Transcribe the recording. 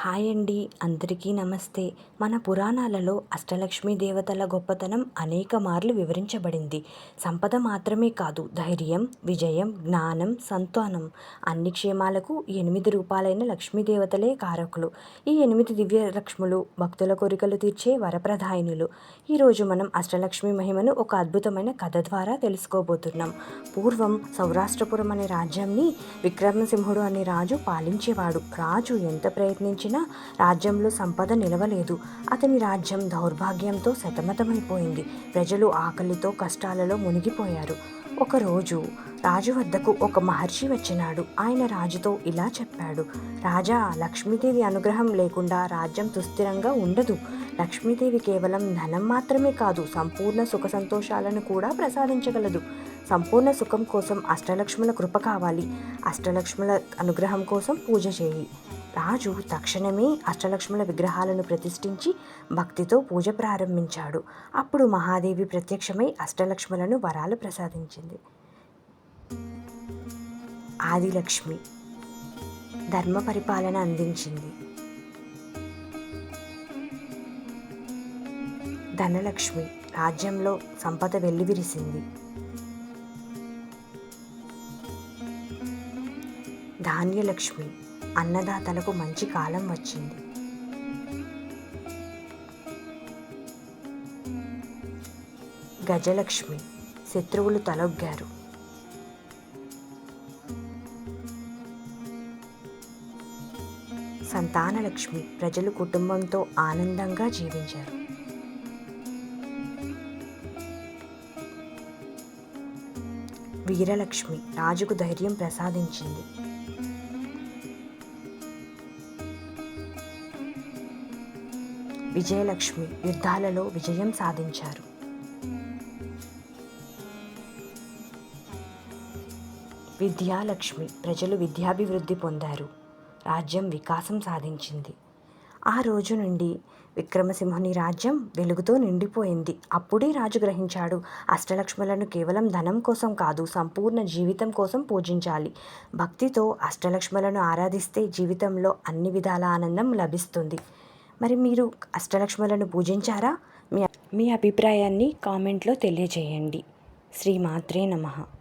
Hi అండి అందరికీ నమస్తే. మన పురాణాలలో అష్టలక్ష్మి దేవతల గొప్పతనం అనేక మార్లు వివరించబడింది. సంపద మాత్రమే కాదు ధైర్యం విజయం జ్ఞానం సంతానం. అన్ని క్షేమాలకు ఈ ఎనిమిది రూపాలైన లక్ష్మీదేవతలే కారకులు. ఈ ఎనిమిది దివ్య లక్ష్ములు భక్తుల కోరికలు తీర్చే వరప్రధాయనులు. ఈరోజు మనం అష్టలక్ష్మి మహిమను ఒక అద్భుతమైన కథ ద్వారా తెలుసుకోబోతున్నాం. పూర్వం సౌరాష్ట్రపురం అనే రాజ్యాన్ని విక్రమసింహుడు అనే రాజు పాలించేవాడు. రాజు ఎంత ప్రయత్నించి ప్రయత్నించినా రాజ్యంలో సంపద నిలవలేదు. అతని రాజ్యం దౌర్భాగ్యంతో సతమతమైపోయింది. ప్రజలు ఆకలితో కష్టాలలో మునిగిపోయారు. ఒకరోజు రాజు వద్దకు ఒక మహర్షి వచ్చినాడు. ఆయన రాజుతో ఇలా చెప్పాడు. రాజా లక్ష్మీదేవి అనుగ్రహం లేకుండా రాజ్యం సుస్థిరంగా ఉండదు. లక్ష్మీదేవి కేవలం ధనం మాత్రమే కాదు సంపూర్ణ సుఖ సంతోషాలను కూడా ప్రసాదించగలదు. సంపూర్ణ సుఖం కోసం అష్టలక్ష్ముల కృప కావాలి. అష్టలక్ష్ముల అనుగ్రహం కోసం పూజ చేయి. రాజు తక్షణమే అష్టలక్ష్ముల విగ్రహాలను ప్రతిష్ఠించి భక్తితో పూజ ప్రారంభించాడు. అప్పుడు మహాదేవి ప్రత్యక్షమై అష్టలక్ష్ములను వరాలు ప్రసాదించింది. ఆదిలక్ష్మి ధర్మ పరిపాలన అందించింది. ధనలక్ష్మి రాజ్యంలో సంపద వెల్లివిరిసింది. ధాన్యలక్ష్మి అన్నదాతలకు మంచి కాలం వచ్చింది. గజలక్ష్మి శత్రువులు తలొగ్గారు. సంతానలక్ష్మి ప్రజలు కుటుంబంతో ఆనందంగా జీవించారు. వీరలక్ష్మి రాజుకు ధైర్యం ప్రసాదించింది. విజయలక్ష్మి యుద్ధాలలో విజయం సాధించారు. విద్యాలక్ష్మి ప్రజలు విద్యాభివృద్ధి పొందారు. రాజ్యం వికాసం సాధించింది. ఆ రోజు నుండి విక్రమసింహుని రాజ్యం వెలుగుతో నిండిపోయింది. అప్పుడే రాజు గ్రహించాడు అష్టలక్ష్ములను కేవలం ధనం కోసం కాదు సంపూర్ణ జీవితం కోసం పూజించాలి. భక్తితో అష్టలక్ష్ములను ఆరాధిస్తే జీవితంలో అన్ని విధాల ఆనందం లభిస్తుంది. మరి మీరు అష్టలక్ష్ములను పూజించారా? మీ మీ అభిప్రాయాన్ని కామెంట్లో తెలియజేయండి. శ్రీమాత్రే నమః.